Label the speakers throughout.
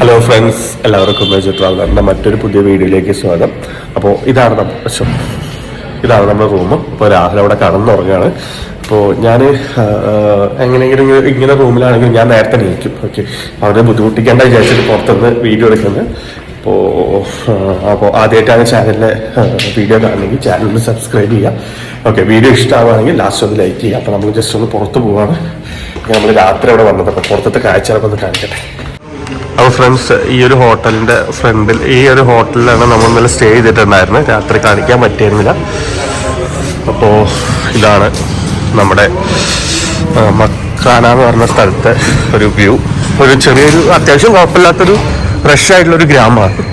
Speaker 1: Friends എല്ലാവർക്കും ട്രാവലറിന്റെ മറ്റൊരു പുതിയ വീഡിയോയിലേക്ക് സ്വാഗതം. അപ്പോൾ ഇതാണ് നമ്മുടെ ശ്ശോ. ഇതാണ് നമ്മുടെ റൂം അപ്പോൾ രാഹുൽ അവിടെ കടന്നുറങ്ങാണ്. അപ്പോൾ ഞാൻ എങ്ങനെയെങ്കിലും ഇങ്ങനെ- റൂമിലാണെങ്കിൽ ഞാൻ നേരത്തെ നീക്കും. ഓക്കെ. അവരെ ബുദ്ധിമുട്ടിക്കേണ്ട വിചാരിച്ചിട്ട് പുറത്തുനിന്ന് വീഡിയോ എടുക്കുന്നത്. അപ്പോൾ അപ്പോൾ ആദ്യമായിട്ടാണ് ചാനലിലെ വീഡിയോ കാണുന്നെങ്കിൽ ചാനലിൽ സബ്സ്ക്രൈബ് ചെയ്യുക. ഓക്കെ വീഡിയോ ഇഷ്ടമാവുകയാണെങ്കിൽ ലാസ്റ്റ് ഒന്ന് ലൈക്ക് ചെയ്യുക. അപ്പോൾ നമ്മൾ ജസ്റ്റ് ഒന്ന് പുറത്ത് പോവാണ്. നമ്മൾ രാത്രി അവിടെ വന്നത്. അപ്പോൾ പുറത്തത്തെ കാഴ്ചകളൊക്കെ ഒന്ന് കാണിക്കട്ടെ. അപ്പോൾ ഫ്രണ്ട്സ് ഈ ഒരു ഹോട്ടലിന്റെ ഫ്രണ്ടിൽ ഈ ഒരു ഹോട്ടലിലാണ് നമ്മൾ ഇന്നലെ സ്റ്റേ ചെയ്തിട്ടുണ്ടായിരുന്നത്. രാത്രി കാണിക്കാൻ പറ്റിയിരുന്നില്ല. അപ്പോൾ ഇതാണ് നമ്മുടെ മക്കാന എന്ന് പറഞ്ഞ സ്ഥലത്തെ ഒരു വ്യൂ ഒരു ചെറിയൊരു അത്യാവശ്യം കുഴപ്പമില്ലാത്തൊരു ഫ്രഷ് ആയിട്ടുള്ളൊരു ഗ്രാമമാണ്.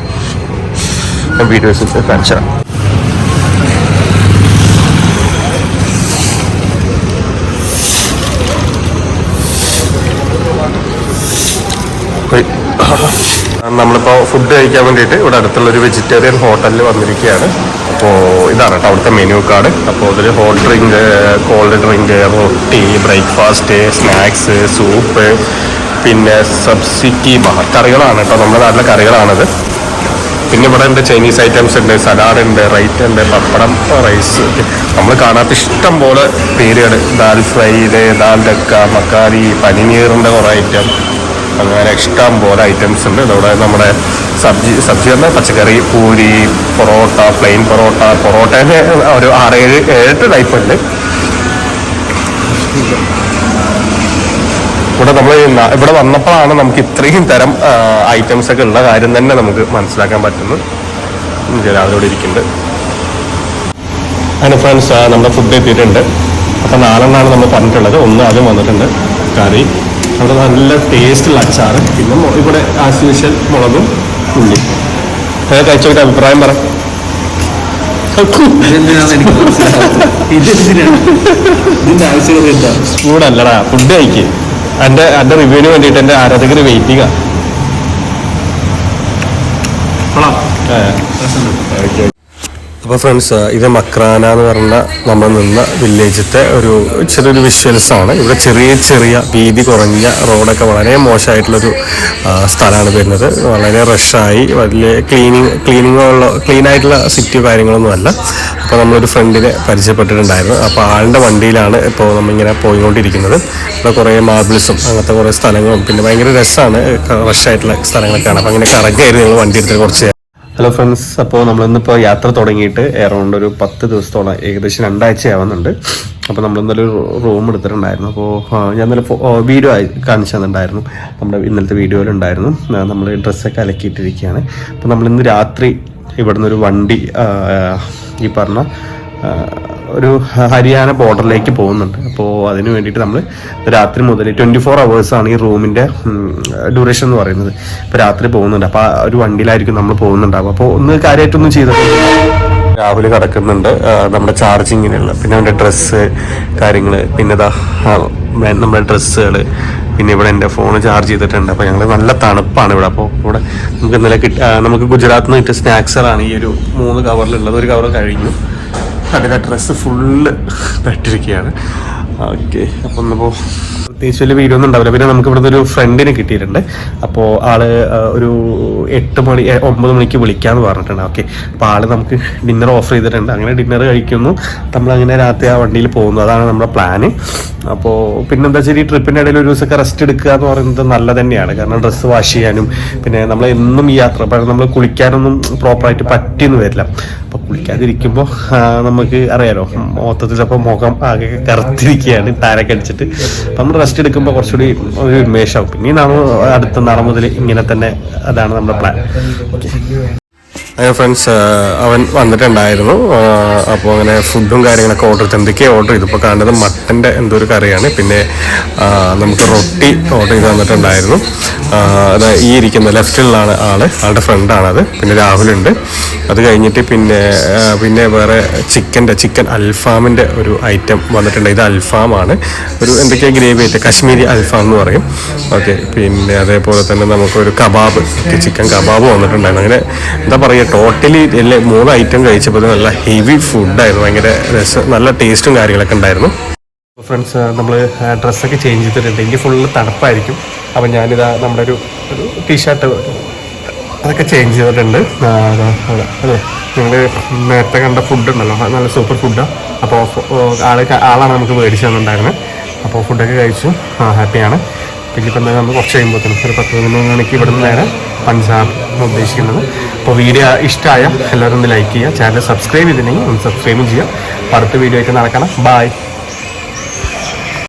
Speaker 1: ഞാൻ വീഡിയോസിൽ കാണിച്ചു നമ്മളിപ്പോൾ ഫുഡ് കഴിക്കാൻ വേണ്ടിയിട്ട് ഇവിടെ അടുത്തുള്ള ഒരു വെജിറ്റേറിയൻ ഹോട്ടലിൽ വന്നിരിക്കുകയാണ്. അപ്പോൾ ഇതാണ് അവിടുത്തെ മെനു കാർഡ് അപ്പോൾ അതിൽ hot drink cold drink roti breakfast snacks soup പിന്നെ സബ്സിറ്റി കറികളാണ് കേട്ടോ. നമ്മുടെ നാട്ടിലെ കറികളാണത്. പിന്നെ ഇവിടെ ഉണ്ട് ചൈനീസ് ഐറ്റംസ് ഉണ്ട്. സലാഡ് ഉണ്ട് റൈറ്റ് ഉണ്ട് പപ്പടം റൈസ് നമ്മൾ കാണാത്ത ഇഷ്ടം പോലെ പേരുകൾ ദാൽ ഫ്രൈ ഇത് ദാൽ ഡക്ക മക്കാരി പനിനീറിന്റെ കുറേ ഐറ്റം അങ്ങനെ ഇഷ്ടം പോലെ ഐറ്റംസ് ഉണ്ട്. ഇവിടെ നമ്മുടെ സബ്ജി സബ്ജി പറഞ്ഞാൽ പച്ചക്കറി പൂരി പൊറോട്ട പ്ലെയിൻ പൊറോട്ട പൊറോട്ടേന്റെ ഒരു ആറേഴ് ഏഴെട്ട് ടൈപ്പ് ഉണ്ട്. ഇവിടെ നമ്മൾ ഇവിടെ വന്നപ്പോഴാണ് നമുക്ക് ഇത്രയും തരം ഐറ്റംസ് ഒക്കെ ഉള്ള കാര്യം തന്നെ നമുക്ക് മനസ്സിലാക്കാൻ പറ്റുന്നു ഉം, രാവിലെ ഇരിക്കുന്നുണ്ട്. അതിന് ഫ്രണ്ട്സ് നമ്മുടെ ഫുഡ് എത്തിയിട്ടുണ്ട്. അപ്പം നാലെണ്ണമാണ് നമ്മൾ പറഞ്ഞിട്ടുള്ളത്. ഒന്ന് അതും വന്നിട്ടുണ്ട്. കറി. അവിടെ നല്ല ടേസ്റ്റുള്ള അച്ചാറ്. പിന്നെ ഇവിടെ ആസ് യൂഷ്വൽ മുളകും ഉള്ളി അത് കഴിച്ചോട്ട് അഭിപ്രായം പറ. ചൂടല്ലടാ ഫുഡ് കഴിക്ക്. എന്റെ എന്റെ റിവ്യൂവിന് വേണ്ടിയിട്ട് എന്റെ ആരാധകർ വെയിറ്റ് വെയിറ്റിംഗ് അപ്പോൾ ഫ്രണ്ട്സ് ഇത് മക്രാന എന്ന് പറഞ്ഞ നമ്മൾ നിന്ന വില്ലേജത്തെ ഒരു ചെറിയൊരു വിഷ്വൽസ് ആണ്. ഇവിടെ ചെറിയ ചെറിയ വീതി കുറഞ്ഞ റോഡൊക്കെ വളരെ മോശമായിട്ടുള്ളൊരു സ്ഥലമാണ് വരുന്നത്. വളരെ റഷായി വലിയ ക്ലീനിങ് ക്ലീനിങ്ങുള്ള ക്ലീൻ ആയിട്ടുള്ള സിറ്റിയോ കാര്യങ്ങളൊന്നും അല്ല. അപ്പോൾ നമ്മളൊരു ഫ്രണ്ടിനെ പരിചയപ്പെട്ടിട്ടുണ്ടായിരുന്നു. അപ്പോൾ ആളുടെ വണ്ടിയിലാണ് ഇപ്പോൾ നമ്മളിങ്ങനെ പോയിക്കൊണ്ടിരിക്കുന്നത്. ഇവിടെ കുറേ മാർബിൾസും അങ്ങനത്തെ കുറേ സ്ഥലങ്ങളും പിന്നെ ഭയങ്കര രസമാണ് റഷായിട്ടുള്ള സ്ഥലങ്ങളൊക്കെയാണ്. അപ്പോൾ അങ്ങനെ കറങ്ങിയായിരുന്നു ഞങ്ങൾ വണ്ടി എടുത്ത് കുറച്ച് ഹലോ ഫ്രണ്ട്സ് അപ്പോൾ നമ്മളിന്നിപ്പോൾ യാത്ര തുടങ്ങിയിട്ട് എറൗണ്ട് ഒരു പത്ത് ദിവസത്തോളം ഏകദേശം രണ്ടാഴ്ച ആവുന്നുണ്ട് അപ്പോൾ നമ്മൾ ഇന്നലെ ഒരു റൂം എടുത്തിട്ടുണ്ടായിരുന്നു അപ്പോൾ ഞാൻ ഇന്നലെ വീഡിയോ കാണിച്ചു തന്നിട്ടുണ്ടായിരുന്നു. നമ്മുടെ ഇന്നലത്തെ വീഡിയോയിലുണ്ടായിരുന്നു നമ്മൾ ഡ്രസ്സൊക്കെ അലക്കിയിട്ടിരിക്കുകയാണ്. അപ്പോൾ നമ്മളിന്ന് രാത്രി ഇവിടുന്ന് ഒരു വണ്ടി ഈ പറഞ്ഞ ഒരു ഹരിയാന ബോർഡറിലേക്ക് പോകുന്നുണ്ട്. അപ്പോൾ അതിന് വേണ്ടിയിട്ട് നമ്മൾ രാത്രി മുതൽ ട്വന്റി ഫോർ ആണ് ഈ റൂമിന്റെ ഡ്യൂറേഷൻ എന്ന് പറയുന്നത്. ഇപ്പോൾ രാത്രി പോകുന്നുണ്ട്. അപ്പോൾ ഒരു വണ്ടിയിലായിരിക്കും നമ്മൾ പോകുന്നുണ്ടാവും അപ്പോൾ ഒന്ന് കാര്യമായിട്ടൊന്നും ചെയ്തിട്ടില്ല രാഹുൽ കിടക്കുന്നുണ്ട്. നമ്മുടെ ചാർജിങ്ങിനുള്ള പിന്നെ അവന്റെ ഡ്രസ്സ് കാര്യങ്ങൾ പിന്നെ ഇതാ നമ്മുടെ ഡ്രസ്സുകൾ പിന്നെ ഇവിടെ എന്റെ ഫോൺ ചാർജ് ചെയ്തിട്ടുണ്ട്. അപ്പോൾ ഞങ്ങൾ നല്ല തണുപ്പാണ് ഇവിടെ. അപ്പോൾ ഇവിടെ നമുക്ക് ഇന്നലെ കിട്ടി നമുക്ക് ഗുജറാത്തിൽ നിന്ന് കിട്ടിയ സ്നാക്സുകളാണ് ഈ ഒരു മൂന്ന് കവറിലുള്ളത് ഒരു കവർ കഴിഞ്ഞു. അതിലെ ഡ്രസ്സ് ഫുള്ള് തട്ടിരിക്കുകയാണ് ഓക്കെ അപ്പം ഒന്നിപ്പോൾ പ്രത്യേകിച്ച് വലിയ വീഡിയോ ഒന്നും ഉണ്ടാവില്ല. പിന്നെ നമുക്ക് ഇവിടുത്തെ ഒരു ഫ്രണ്ടിനെ കിട്ടിയിട്ടുണ്ട്. അപ്പോൾ ആൾ ഒരു എട്ട് മണി ഒമ്പത് മണിക്ക് വിളിക്കാന്ന് പറഞ്ഞിട്ടുണ്ട്. ഓക്കെ അപ്പോൾ ആൾ നമുക്ക് ഡിന്നർ ഓഫർ ചെയ്തിട്ടുണ്ട്. അങ്ങനെ ഡിന്നർ കഴിക്കുന്നു. നമ്മളങ്ങനെ രാത്രി ആ വണ്ടിയിൽ പോകുന്നു. അതാണ് നമ്മുടെ പ്ലാന് അപ്പോൾ പിന്നെന്താ വെച്ചാൽ ഈ ട്രിപ്പിന്റെ ഇടയിൽ ഒരു ദിവസമൊക്കെ റെസ്റ്റ് എടുക്കുക എന്ന് പറയുന്നത് നല്ല തന്നെയാണ്. കാരണം ഡ്രസ്സ് വാഷ് ചെയ്യാനും പിന്നെ നമ്മൾ എന്നും ഈ യാത്ര നമ്മൾ കുളിക്കാനൊന്നും പ്രോപ്പറായിട്ട് പറ്റിയെന്ന് വരില്ല. അപ്പോൾ കുളിക്കാതിരിക്കുമ്പോൾ നമുക്ക് അറിയാലോ മൊത്തത്തിൽ ചിലപ്പോൾ മുഖം ആകെ കറുത്തിരിക്കുകയാണ് താരൊക്കെ അടിച്ചിട്ട്. അപ്പം റെസ്റ്റ് എടുക്കുമ്പോൾ കുറച്ചുകൂടി ഒരു ഉന്മേഷമാവും പിന്നെ നാളെ അടുത്ത നാളെ മുതൽ ഇങ്ങനെ തന്നെ അതാണ് നമ്മുടെ പ്ലാൻ അങ്ങനെ ഫ്രണ്ട്സ് അവൻ വന്നിട്ടുണ്ടായിരുന്നു. അപ്പോൾ അങ്ങനെ ഫുഡും കാര്യങ്ങളൊക്കെ ഓർഡർ ചെയ്ത് എന്തൊക്കെയാണ് ഓർഡർ ചെയ്തു ഇപ്പോൾ കാണുന്നത് മട്ടന്റെ എന്തോ ഒരു കറിയാണ്. പിന്നെ നമുക്ക് റൊട്ടി ഓർഡർ ചെയ്ത് തന്നിട്ടുണ്ടായിരുന്നു. അത് ഈ ഇരിക്കുന്ന ലെഫ്റ്റിലാണ് ആൾ ആളുടെ ഫ്രണ്ടാണത് പിന്നെ രാഹുലുണ്ട്. അത് കഴിഞ്ഞിട്ട് പിന്നെ പിന്നെ വേറെ ചിക്കന്റെ ചിക്കൻ അൽഫാമിന്റെ ഒരു ഐറ്റം വന്നിട്ടുണ്ട്. ഇത് അൽഫാമാണ് ഒരു എന്തൊക്കെയാണ് ഗ്രേവി ആയിട്ട് കശ്മീരി അൽഫാം എന്ന് പറയും. ഓക്കെ പിന്നെ അതേപോലെ തന്നെ നമുക്കൊരു കബാബ് ചിക്കൻ കബാബ് വന്നിട്ടുണ്ടായിരുന്നു. അങ്ങനെ എന്താ പറയുക ടോട്ടലി എല്ലാ മൂന്ന് ഐറ്റം കഴിച്ചപ്പോൾ നല്ല ഹെവി ഫുഡായിരുന്നു ഭയങ്കര രസം നല്ല ടേസ്റ്റും കാര്യങ്ങളൊക്കെ ഉണ്ടായിരുന്നു. ഫ്രണ്ട്സ് നമ്മൾ ഡ്രസ്സൊക്കെ ചേഞ്ച് ചെയ്തിട്ടുണ്ട്. എനിക്ക് ഫുള്ള് തണുപ്പായിരിക്കും. അപ്പം ഞാനിതാ നമ്മുടെ ഒരു ടീഷർട്ട് അതൊക്കെ ചേഞ്ച് ചെയ്തിട്ടുണ്ട്. അതെ നിങ്ങൾ നേരത്തെ കണ്ട ഫുഡ് ഉണ്ടല്ലോ. നല്ല സൂപ്പർ ഫുഡാണ് അപ്പോൾ ക- ആളാണ് നമുക്ക് മേടിച്ചു തന്നിട്ടുണ്ടായിരുന്നത് അപ്പോൾ ഫുഡൊക്കെ കഴിച്ചു. ഹാപ്പിയാണ് ഇപ്പം എന്തായാലും നമ്മൾ കുറച്ച് കഴിയുമ്പോഴത്തേനും ഒരു പത്ത് പതിനൊന്ന് മണിക്ക് ഇവിടെ നിന്ന് നേരെ പഞ്ചാബ് ഉദ്ദേശിക്കുന്നത്. അപ്പോൾ വീഡിയോ ഇഷ്ടമായ എല്ലാവരും ഒന്ന് ലൈക്ക് ചെയ്യുക. ചാനൽ സബ്സ്ക്രൈബ് ചെയ്തിട്ടുണ്ടെങ്കിൽ ഒന്ന് സബ്സ്ക്രൈബും ചെയ്യുക. അടുത്ത വീഡിയോ ആയിട്ട് നടക്കണം. ബായ്